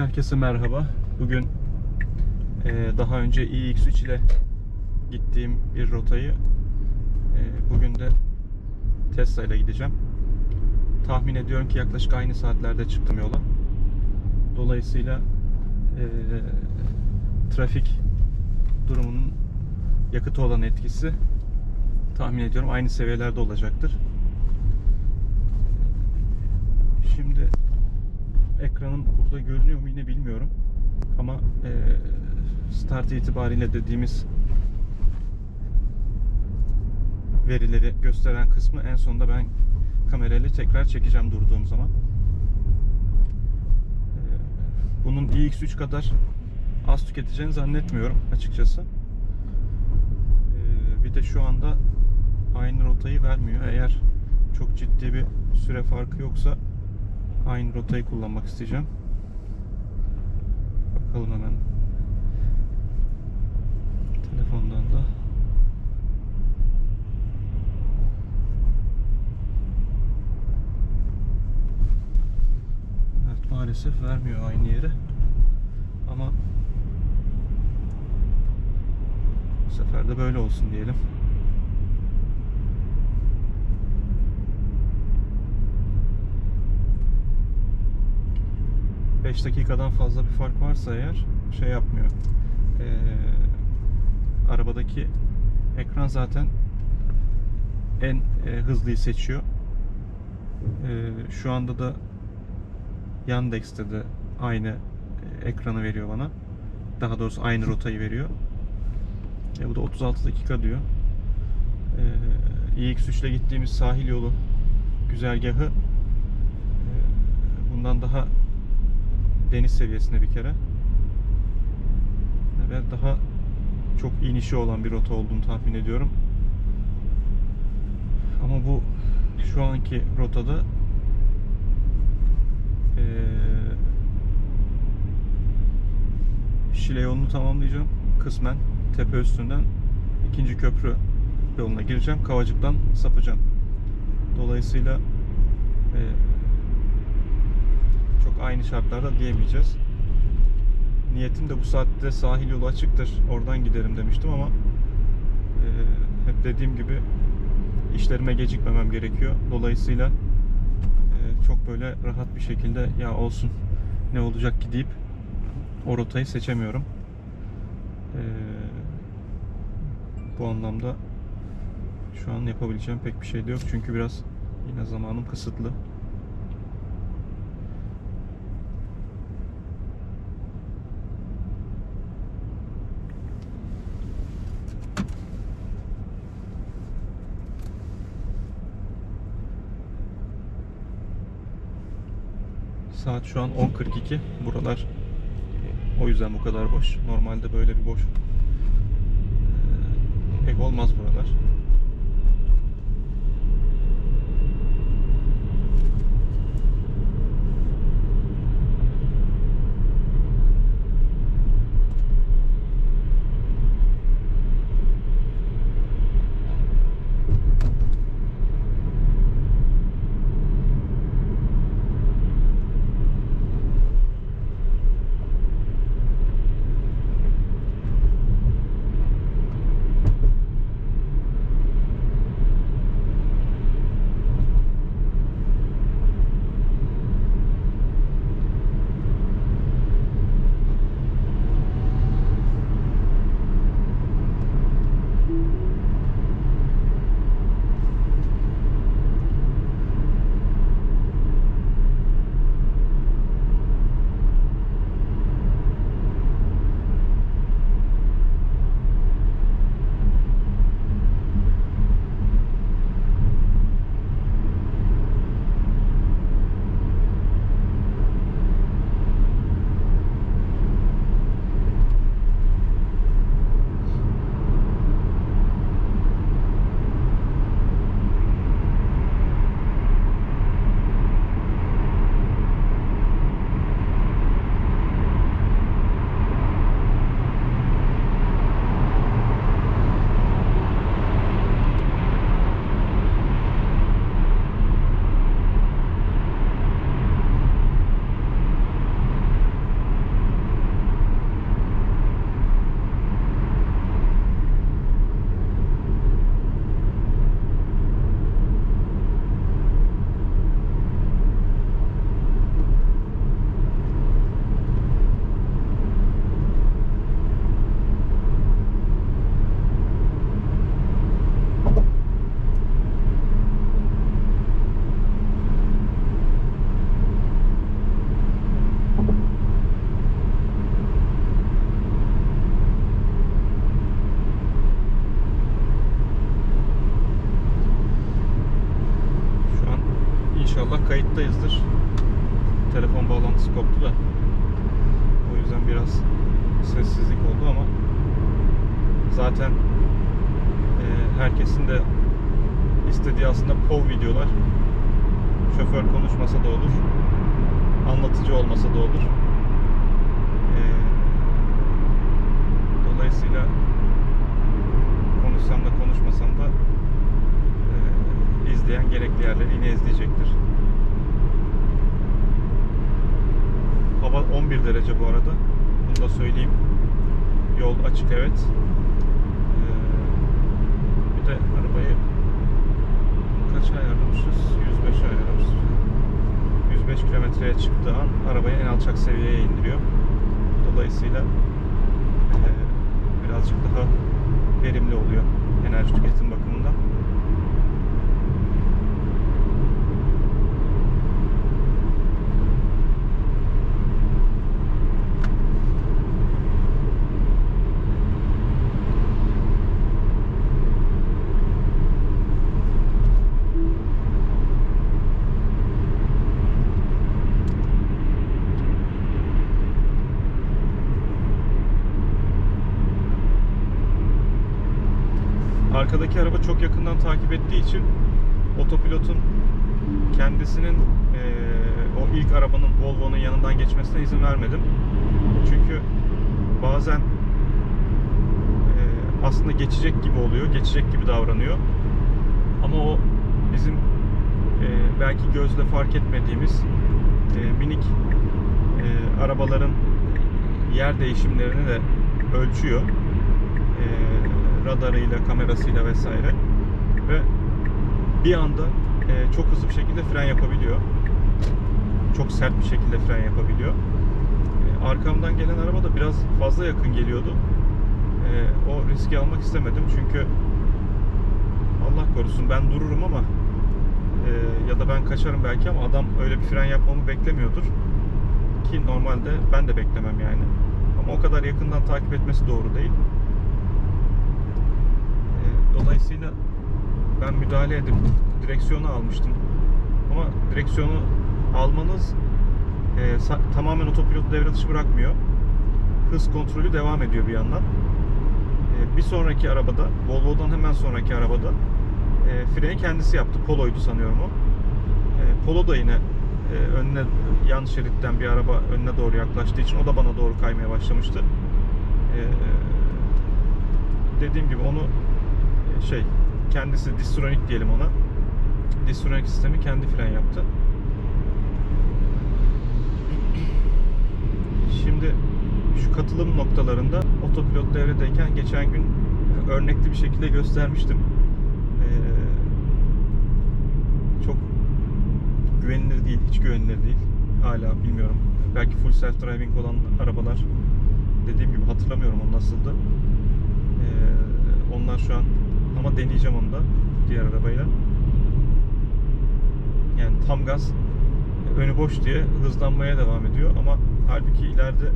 Herkese merhaba. Bugün e, daha önce iX3 ile gittiğim bir rotayı e, bugün de Tesla ile gideceğim. Tahmin ediyorum ki yaklaşık aynı saatlerde çıktım yola. Dolayısıyla e, trafik durumunun yakıta olan etkisi tahmin ediyorum aynı seviyelerde olacaktır. Şimdi ekranım burada görünüyor mu yine bilmiyorum. Ama e, start itibariyle dediğimiz verileri gösteren kısmı en sonunda ben kamerayla tekrar çekeceğim durduğum zaman. Bunun iX3 kadar az tüketeceğini zannetmiyorum açıkçası. Bir de şu anda aynı rotayı vermiyor. Eğer çok ciddi bir süre farkı yoksa aynı rotayı kullanmak isteyeceğim. Bakalım hemen. Telefondan da. Evet maalesef vermiyor aynı yeri. Ama bu sefer de böyle olsun diyelim. Beş dakikadan fazla bir fark varsa eğer şey yapmıyor. Ee, arabadaki ekran zaten en e, hızlıyı seçiyor. Ee, şu anda da Yandex'te de aynı e, ekranı veriyor bana. Daha doğrusu aynı rotayı veriyor. E, bu da 36 dakika diyor. Ee, iX3 ile gittiğimiz sahil yolu güzergahı e, bundan daha deniz seviyesinde bir kere ve daha çok inişi olan bir rota olduğunu tahmin ediyorum. Ama bu şu anki rotada eee Şile yolunu tamamlayacağım. Kısmen tepe üstünden ikinci köprü yoluna gireceğim. Kavacık'tan sapacağım. Dolayısıyla çok aynı şartlarda diyemeyeceğiz. Niyetim de bu saatte sahil yolu açıktır. Oradan giderim demiştim ama eee, hep dediğim gibi işlerime gecikmemem gerekiyor. Dolayısıyla eee, çok böyle rahat bir şekilde ya olsun ne olacak ki deyip o rotayı seçemiyorum. Eee, bu anlamda şu an yapabileceğim pek bir şey de yok. Çünkü biraz yine zamanım kısıtlı. Saat şu an 10.42. Buralar o yüzden bu kadar boş. Normalde böyle bir boş pek olmaz buralar. Kayıttayızdır. Telefon bağlantısı koptu da. O yüzden biraz sessizlik oldu ama zaten e, herkesin de istediği aslında POV videolar. Şoför konuşmasa da olur. Anlatıcı olmasa da olur. E, dolayısıyla konuşsam da konuşmasam da e, izleyen gerekli yerleri yine izleyecektir. Hava 11 derece bu arada. Bunu da söyleyeyim. Yol açık evet. Ee, bir de arabayı kaç ayarlamışız? 105 ayarlamışız. 105 kilometreye çıktığı an arabayı en alçak seviyeye indiriyor. Dolayısıyla eee, birazcık daha verimli oluyor enerji tüketim bakımından. Arkadaki araba çok yakından takip ettiği için otopilotun kendisinin eee, o ilk arabanın Volvo'nun yanından geçmesine izin vermedim. Çünkü bazen eee, aslında geçecek gibi oluyor, geçecek gibi davranıyor. Ama o bizim eee, belki gözle fark etmediğimiz eee, minik eee, arabaların yer değişimlerini de ölçüyor. Eee, radarıyla, kamerasıyla vesaire ve bir anda eee, çok hızlı bir şekilde fren yapabiliyor. Çok sert bir şekilde fren yapabiliyor. Eee, arkamdan gelen araba da biraz fazla yakın geliyordu. Eee, o riski almak istemedim çünkü Allah korusun ben dururum ama eee, ya da ben kaçarım belki ama adam öyle bir fren yapmamı beklemiyordur. Ki normalde ben de beklemem yani. Ama o kadar yakından takip etmesi doğru değil. Dolayısıyla ben müdahale edip direksiyonu almıştım. Ama direksiyonu almanız e, tamamen otopilotu devre dışı bırakmıyor. Hız kontrolü devam ediyor bir yandan. E, bir sonraki arabada, Volvo'dan hemen sonraki arabada e, freni kendisi yaptı. Polo'ydu sanıyorum o. E, Polo da yine e, önüne yan şeritten bir araba önüne doğru yaklaştığı için o da bana doğru kaymaya başlamıştı. E, dediğim gibi onu şey kendisi Distronic diyelim ona. Distronic sistemi kendi fren yaptı. Şimdi şu katılım noktalarında otopilot devredeyken geçen gün örnekli bir şekilde göstermiştim. Ee, çok güvenilir değil, hiç güvenilir değil. Hala bilmiyorum. Belki full self driving olan arabalar dediğim gibi hatırlamıyorum o nasıldı. Ee, onlar şu an ama deneyeceğim onu da diğer arabayla. Yani tam gaz önü boş diye hızlanmaya devam ediyor ama halbuki ileride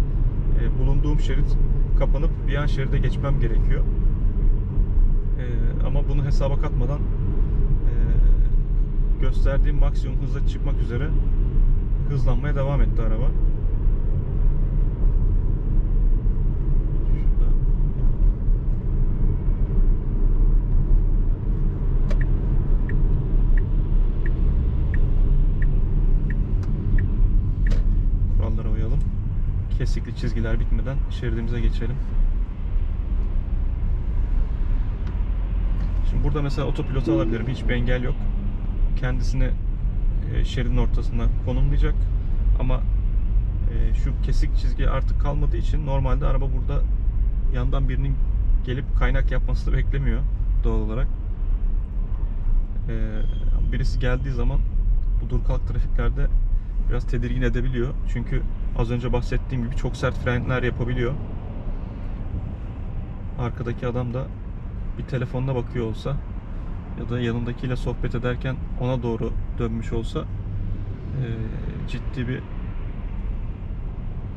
e, bulunduğum şerit kapanıp bir yan şeride geçmem gerekiyor. E, ama bunu hesaba katmadan e, gösterdiğim maksimum hıza çıkmak üzere hızlanmaya devam etti araba. Kesikli çizgiler bitmeden şeridimize geçelim. Şimdi burada mesela otopilotu alabilirim. Hiçbir engel yok. Kendisini e, şeridin ortasına konumlayacak. Ama e, şu kesik çizgi artık kalmadığı için normalde araba burada yandan birinin gelip kaynak yapmasını beklemiyor doğal olarak. E, birisi geldiği zaman bu dur kalk trafiklerde biraz tedirgin edebiliyor. Çünkü az önce bahsettiğim gibi çok sert frenler yapabiliyor. Arkadaki adam da bir telefonuna bakıyor olsa ya da yanındakiyle sohbet ederken ona doğru dönmüş olsa eee, ciddi bir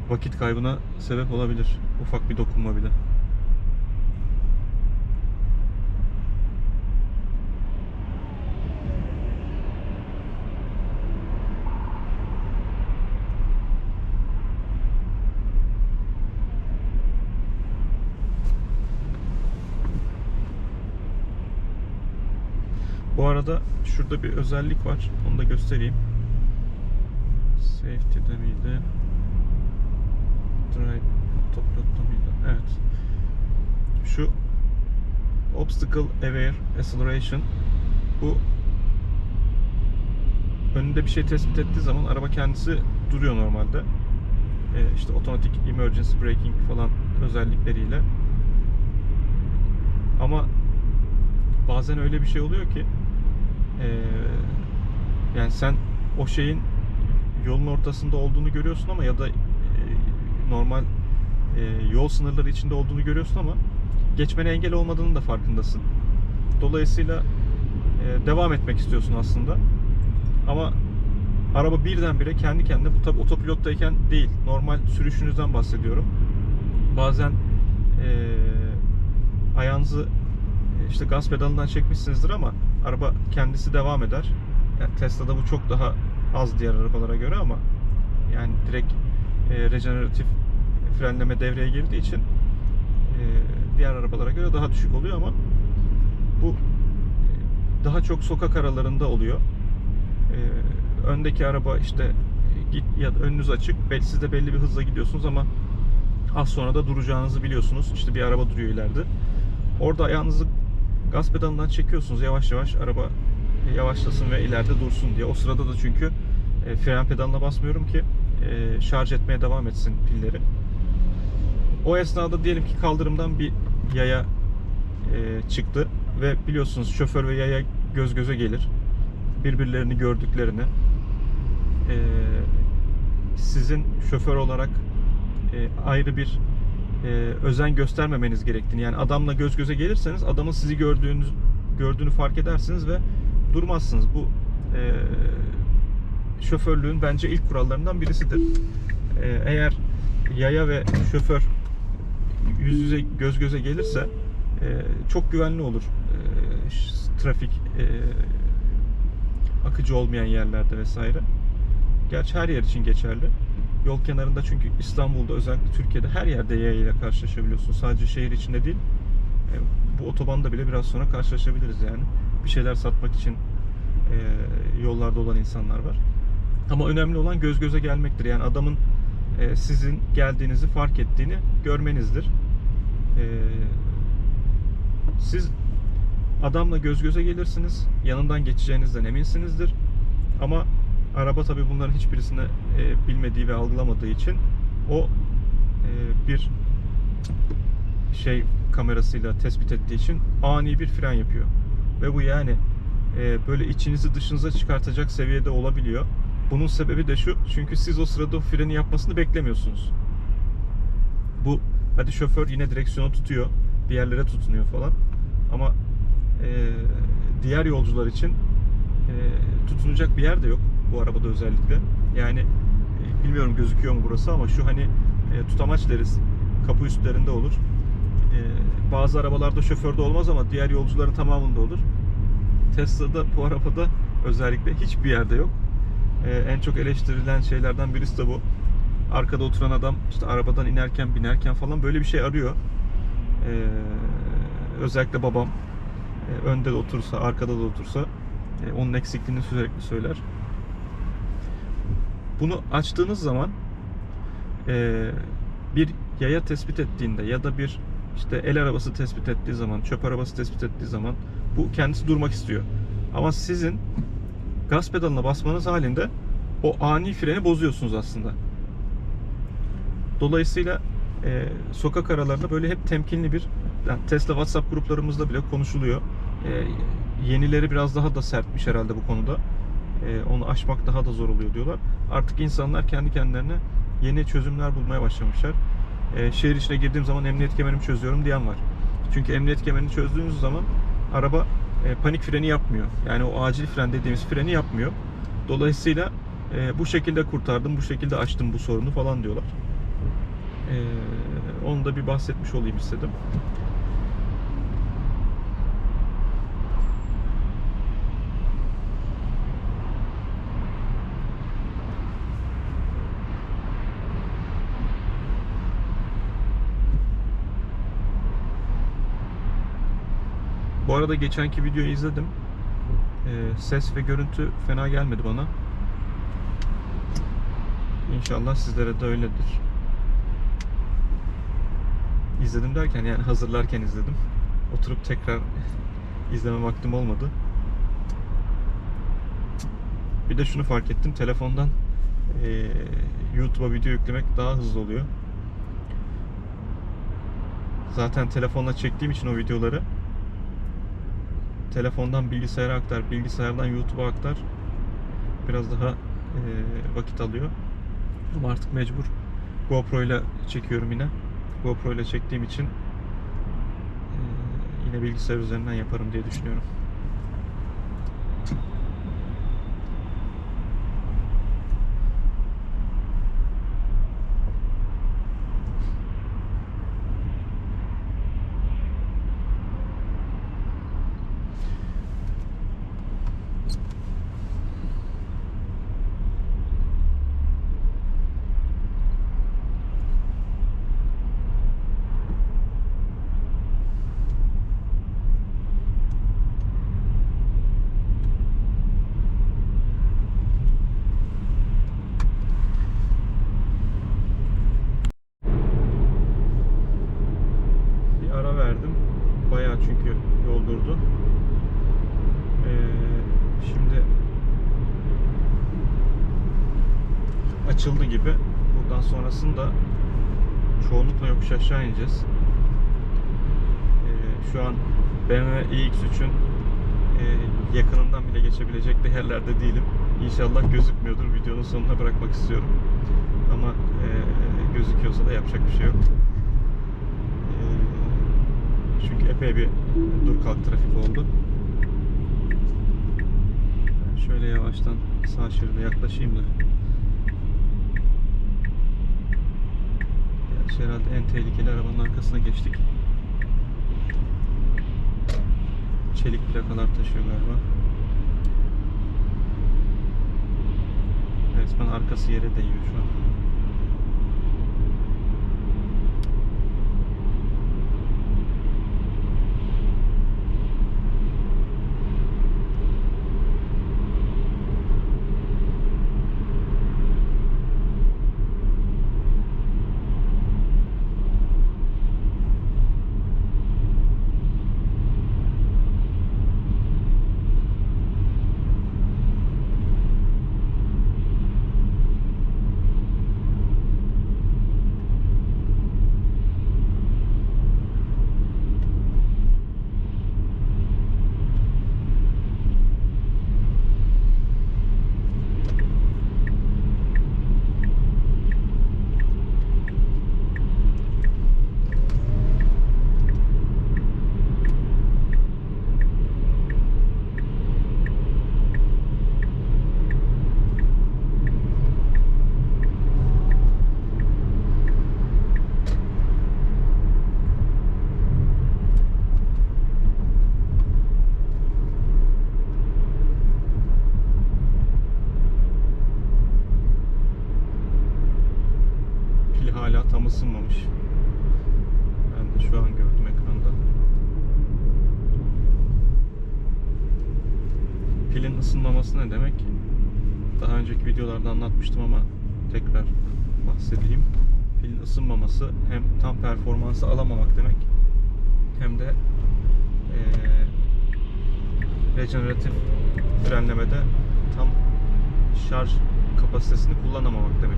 vakit kaybına sebep olabilir. Ufak bir dokunma bile. Arada şurada bir özellik var. Onu da göstereyim. Safety'de miydi? Drive Autopilot'ta mıydı? Evet. Şu Obstacle Aware Acceleration bu önünde bir şey tespit ettiği zaman araba kendisi duruyor normalde. Ee, işte otomatik emergency braking falan özellikleriyle. Ama bazen öyle bir şey oluyor ki ee, yani sen o şeyin yolun ortasında olduğunu görüyorsun ama ya da e, normal e, yol sınırları içinde olduğunu görüyorsun ama geçmene engel olmadığının da farkındasın. Dolayısıyla e, devam etmek istiyorsun aslında. Ama araba birdenbire kendi kendine bu tabi otopilottayken değil normal sürüşünüzden bahsediyorum. Bazen e, ayağınızı e, işte gaz pedalından çekmişsinizdir ama araba kendisi devam eder. Yani Tesla'da bu çok daha az diğer arabalara göre ama yani direkt e, rejeneratif frenleme devreye girdiği için e, diğer arabalara göre daha düşük oluyor ama bu e, daha çok sokak aralarında oluyor. E, öndeki araba işte git ya da önünüz açık. Siz de belli bir hızla gidiyorsunuz ama az sonra da duracağınızı biliyorsunuz. İşte bir araba duruyor ileride. Orada ayağınızı gaz pedalından çekiyorsunuz yavaş yavaş araba yavaşlasın ve ileride dursun diye. O sırada da çünkü e, fren pedalına basmıyorum ki e, şarj etmeye devam etsin pilleri. O esnada diyelim ki kaldırımdan bir yaya e, çıktı ve biliyorsunuz şoför ve yaya göz göze gelir. Birbirlerini gördüklerini e, sizin şoför olarak e, ayrı bir e, özen göstermemeniz gerektiğini yani adamla göz göze gelirseniz adamın sizi gördüğünüz gördüğünü fark edersiniz ve durmazsınız. Bu e, şoförlüğün bence ilk kurallarından birisidir. E, eğer yaya ve şoför yüz yüze göz göze gelirse e, çok güvenli olur. E, trafik e, akıcı olmayan yerlerde vesaire. Gerçi her yer için geçerli. Yol kenarında çünkü İstanbul'da özellikle Türkiye'de her yerde yaya ile karşılaşabiliyorsun. Sadece şehir içinde değil. E, bu otobanda bile biraz sonra karşılaşabiliriz yani. Bir şeyler satmak için e, yollarda olan insanlar var. Ama önemli olan göz göze gelmektir. Yani adamın e, sizin geldiğinizi fark ettiğini görmenizdir. Siz adamla göz göze gelirsiniz. Yanından geçeceğinizden eminsinizdir. Ama araba tabi bunların hiçbirisini e, bilmediği ve algılamadığı için o e, bir şey kamerasıyla tespit ettiği için ani bir fren yapıyor. Ve bu yani e, böyle içinizi dışınıza çıkartacak seviyede olabiliyor. Bunun sebebi de şu. Çünkü siz o sırada o freni yapmasını beklemiyorsunuz. Bu hadi şoför yine direksiyonu tutuyor. Bir yerlere tutunuyor falan. Ama e, diğer yolcular için e, tutunacak bir yer de yok bu arabada özellikle. Yani e, bilmiyorum gözüküyor mu burası ama şu hani e, tutamaç deriz. Kapı üstlerinde olur. E, bazı arabalarda şoförde olmaz ama diğer yolcuların tamamında olur. Tesla'da bu arabada özellikle hiçbir yerde yok. E, en çok eleştirilen şeylerden birisi de bu. Arkada oturan adam işte arabadan inerken binerken falan böyle bir şey arıyor. E, özellikle babam e, önde de otursa, arkada da otursa e, onun eksikliğini sürekli söyler. Bunu açtığınız zaman e, bir yaya tespit ettiğinde ya da bir işte el arabası tespit ettiği zaman, çöp arabası tespit ettiği zaman bu kendisi durmak istiyor. Ama sizin gaz pedalına basmanız halinde o ani freni bozuyorsunuz aslında. Dolayısıyla e, sokak aralarında böyle hep temkinli bir yani Tesla WhatsApp gruplarımızda bile konuşuluyor. E, yenileri biraz daha da sertmiş herhalde bu konuda. E, onu aşmak daha da zor oluyor diyorlar. Artık insanlar kendi kendilerine yeni çözümler bulmaya başlamışlar. E, şehir içine girdiğim zaman emniyet kemerimi çözüyorum diyen var. Çünkü emniyet kemerini çözdüğünüz zaman araba e, panik freni yapmıyor. Yani o acil fren dediğimiz freni yapmıyor. Dolayısıyla bu şekilde kurtardım, bu şekilde açtım bu sorunu falan diyorlar. Onu da bir bahsetmiş olayım istedim. Arada geçenki videoyu izledim. Ee, ses ve görüntü fena gelmedi bana. İnşallah sizlere de öyledir. İzledim derken yani hazırlarken izledim. Oturup tekrar izleme vaktim olmadı. Bir de şunu fark ettim. Telefondan eee, YouTube'a video yüklemek daha hızlı oluyor. Zaten telefonla çektiğim için o videoları telefondan bilgisayara aktar, bilgisayardan YouTube'a aktar biraz daha eee, vakit alıyor. Ama artık mecbur GoPro ile çekiyorum yine. GoPro ile çektiğim için eee, yine bilgisayar üzerinden yaparım diye düşünüyorum. Bir ara verdim. Bayağı çünkü yol durdu. Ee, şimdi açıldı gibi. Buradan sonrasında çoğunlukla yokuş aşağı ineceğiz. Ee, şu an BMW iX3'ün e, yakınından bile geçebilecek de yerlerde değilim. İnşallah gözükmüyordur. Videonun sonuna bırakmak istiyorum. Ama e, gözüküyorsa da yapacak bir şey yok. Ee, Çünkü epey bir dur kalk trafik oldu. Şöyle yavaştan sağ şeride yaklaşayım da. Gerçi herhalde en tehlikeli arabanın arkasına geçtik. Çelik plakalar taşıyor galiba. Resmen arkası yere değiyor şu an. Pil hala tam ısınmamış. Ben de şu an gördüm ekranda. Pilin ısınmaması ne demek? Daha önceki videolarda anlatmıştım ama tekrar bahsedeyim. Pilin ısınmaması hem tam performansı alamamak demek hem de eee rejeneratif frenlemede tam şarj kapasitesini kullanamamak demek.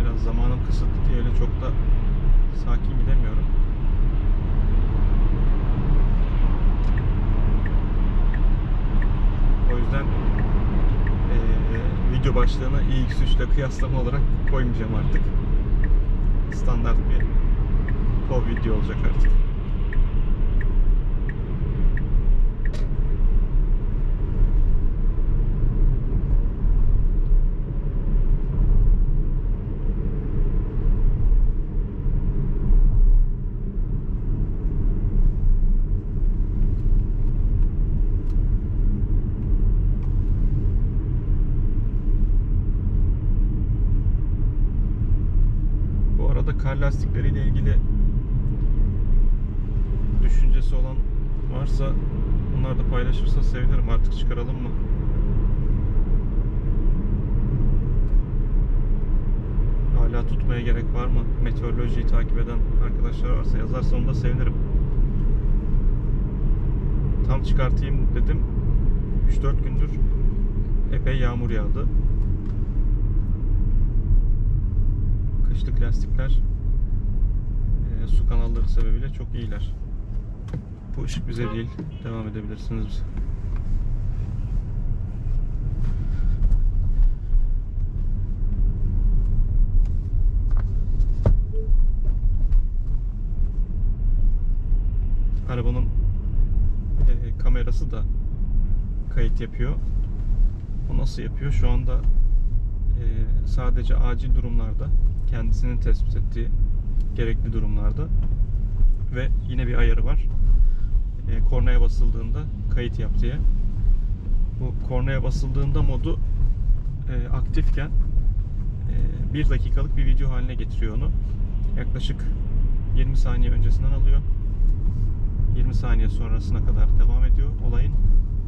Biraz zamanım kısıtlı diye öyle çok da sakin gidemiyorum. O yüzden eee, video başlığına iX3 ile kıyaslama olarak koymayacağım artık. Standart bir POV video olacak artık. Çıkaralım mı? Hala tutmaya gerek var mı? Meteorolojiyi takip eden arkadaşlar varsa yazarsa onu da sevinirim. Tam çıkartayım dedim. 3-4 gündür epey yağmur yağdı. Kışlık lastikler e, su kanalları sebebiyle çok iyiler. Bu ışık bize değil. Devam edebilirsiniz. Arabanın e, kamerası da kayıt yapıyor. O nasıl yapıyor? Şu anda e, sadece acil durumlarda kendisinin tespit ettiği gerekli durumlarda ve yine bir ayarı var. E, kornaya basıldığında kayıt yap diye. Bu kornaya basıldığında modu e, aktifken e, bir dakikalık bir video haline getiriyor onu. Yaklaşık 20 saniye öncesinden alıyor. 20 saniye sonrasına kadar devam ediyor olayın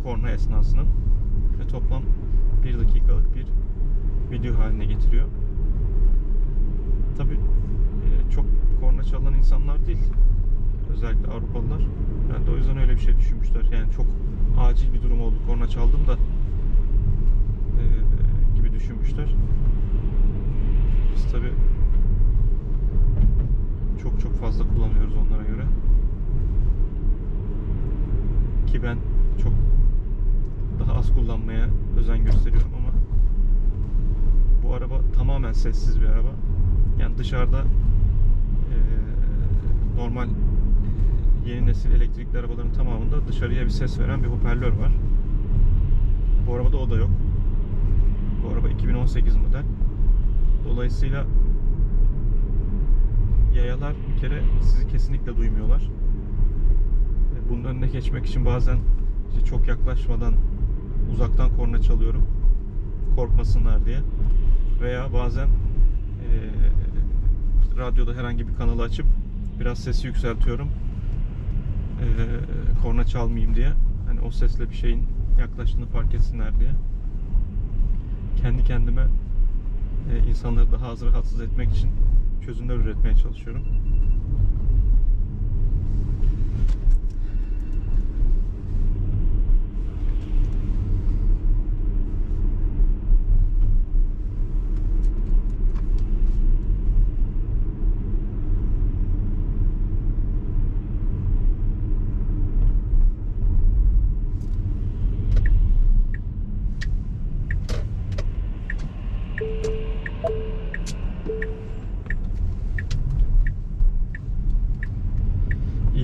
korna esnasının ve toplam 1 dakikalık bir video haline getiriyor. Tabi çok korna çalan insanlar değil. Özellikle Avrupalılar. Yani de o yüzden öyle bir şey düşünmüşler. Yani çok acil bir durum oldu. Korna çaldım da e, gibi düşünmüşler. Biz tabi çok çok fazla kullanıyoruz onlara göre. Ki ben çok daha az kullanmaya özen gösteriyorum ama bu araba tamamen sessiz bir araba. Yani dışarıda e, normal yeni nesil elektrikli arabaların tamamında dışarıya bir ses veren bir hoparlör var. Bu arabada o da yok. Bu araba 2018 model. Dolayısıyla yayalar bir kere sizi kesinlikle duymuyorlar. Bunun önüne geçmek için bazen işte çok yaklaşmadan uzaktan korna çalıyorum. Korkmasınlar diye. Veya bazen e, radyoda herhangi bir kanalı açıp biraz sesi yükseltiyorum. E, korna çalmayayım diye. Hani o sesle bir şeyin yaklaştığını fark etsinler diye. Kendi kendime e, insanları daha az rahatsız etmek için çözümler üretmeye çalışıyorum.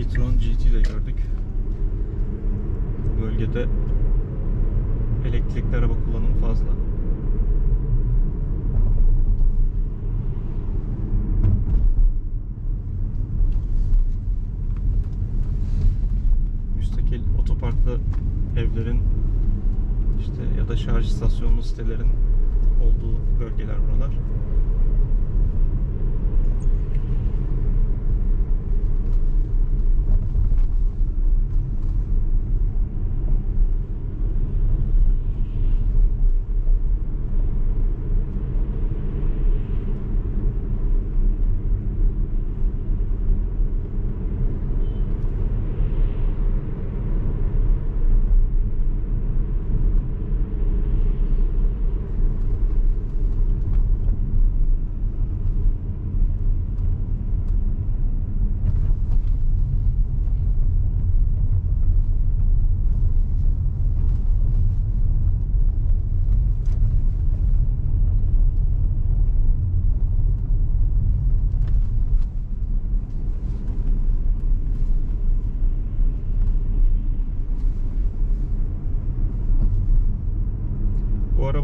e-tron GT de gördük. Bu bölgede elektrikli araba kullanımı fazla. Müstakil otoparklı evlerin işte ya da şarj istasyonlu sitelerin olduğu bölgeler buralar.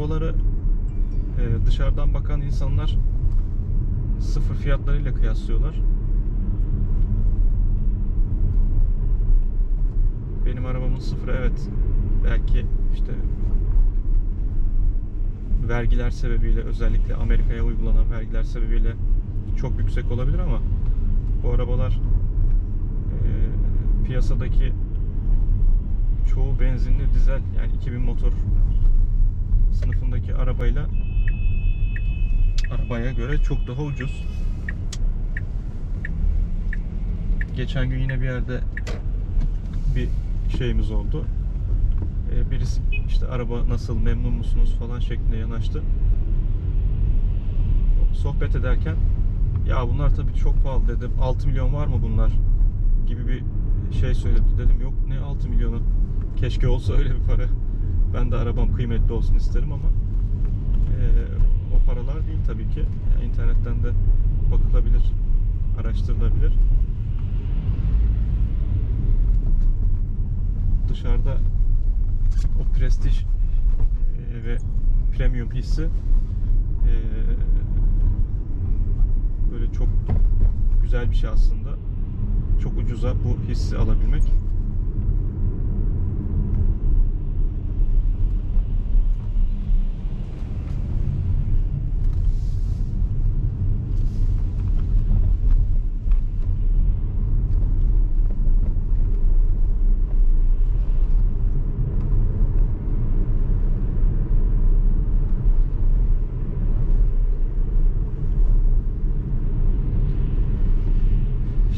Bu arabaları e, dışarıdan bakan insanlar sıfır fiyatlarıyla kıyaslıyorlar. Benim arabamın sıfırı evet belki işte vergiler sebebiyle özellikle Amerika'ya uygulanan vergiler sebebiyle çok yüksek olabilir ama bu arabalar e, piyasadaki çoğu benzinli dizel yani 2000 motor sınıfındaki arabayla arabaya göre çok daha ucuz. Geçen gün yine bir yerde bir şeyimiz oldu. Ee, birisi işte araba nasıl memnun musunuz falan şeklinde yanaştı. Sohbet ederken ya bunlar tabii çok pahalı dedim. 6 milyon var mı bunlar? gibi bir şey söyledi. Dedim yok ne 6 milyonu. Keşke olsa öyle bir para. Ben de arabam kıymetli olsun isterim ama eee, o paralar değil tabii ki. Yani internetten de bakılabilir, araştırılabilir. Dışarıda o prestij ve premium hissi eee, böyle çok güzel bir şey aslında. Çok ucuza bu hissi alabilmek.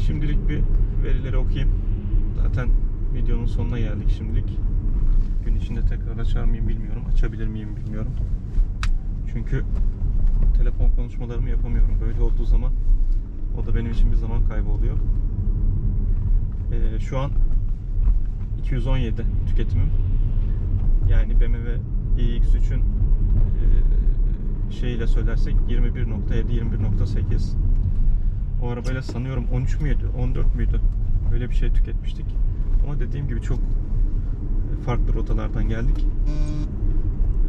Şimdilik bir verileri okuyayım. Zaten videonun sonuna geldik şimdilik. Gün içinde tekrar açar mıyım bilmiyorum. Açabilir miyim bilmiyorum. Çünkü telefon konuşmalarımı yapamıyorum. Böyle olduğu zaman o da benim için bir zaman kaybı oluyor. Ee, şu an 217 tüketimim. Yani BMW iX3'ün e, şeyiyle söylersek 21.7 21.8 o arabayla sanıyorum 13 müydü, 14 müydü? Öyle bir şey tüketmiştik. Ama dediğim gibi çok farklı rotalardan geldik.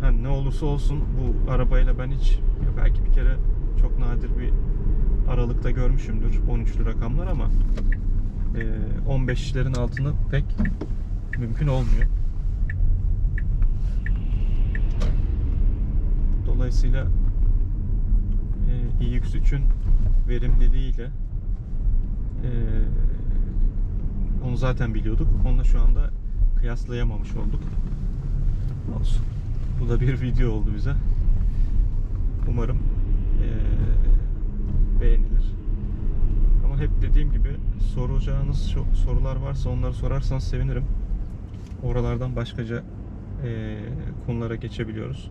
Ha, ne olursa olsun bu arabayla ben hiç belki bir kere çok nadir bir aralıkta görmüşümdür 13'lü rakamlar ama e, 15'lerin altını pek mümkün olmuyor. Dolayısıyla e, iX3'ün verimliliğiyle e, onu zaten biliyorduk. Onunla şu anda kıyaslayamamış olduk. Olsun. Bu da bir video oldu bize. Umarım e, beğenilir. Ama hep dediğim gibi soracağınız sorular varsa onları sorarsanız sevinirim. Oralardan başkaca e, konulara geçebiliyoruz.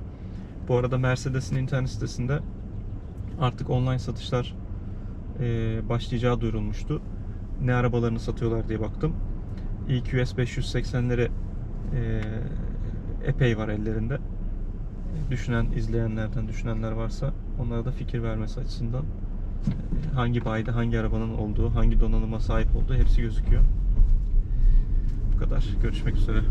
Bu arada Mercedes'in internet sitesinde artık online satışlar e, başlayacağı duyurulmuştu. Ne arabalarını satıyorlar diye baktım. EQS 580'leri e, epey var ellerinde. Düşünen, izleyenlerden düşünenler varsa onlara da fikir vermesi açısından e, hangi bayide hangi arabanın olduğu, hangi donanıma sahip olduğu hepsi gözüküyor. Bu kadar. Görüşmek üzere.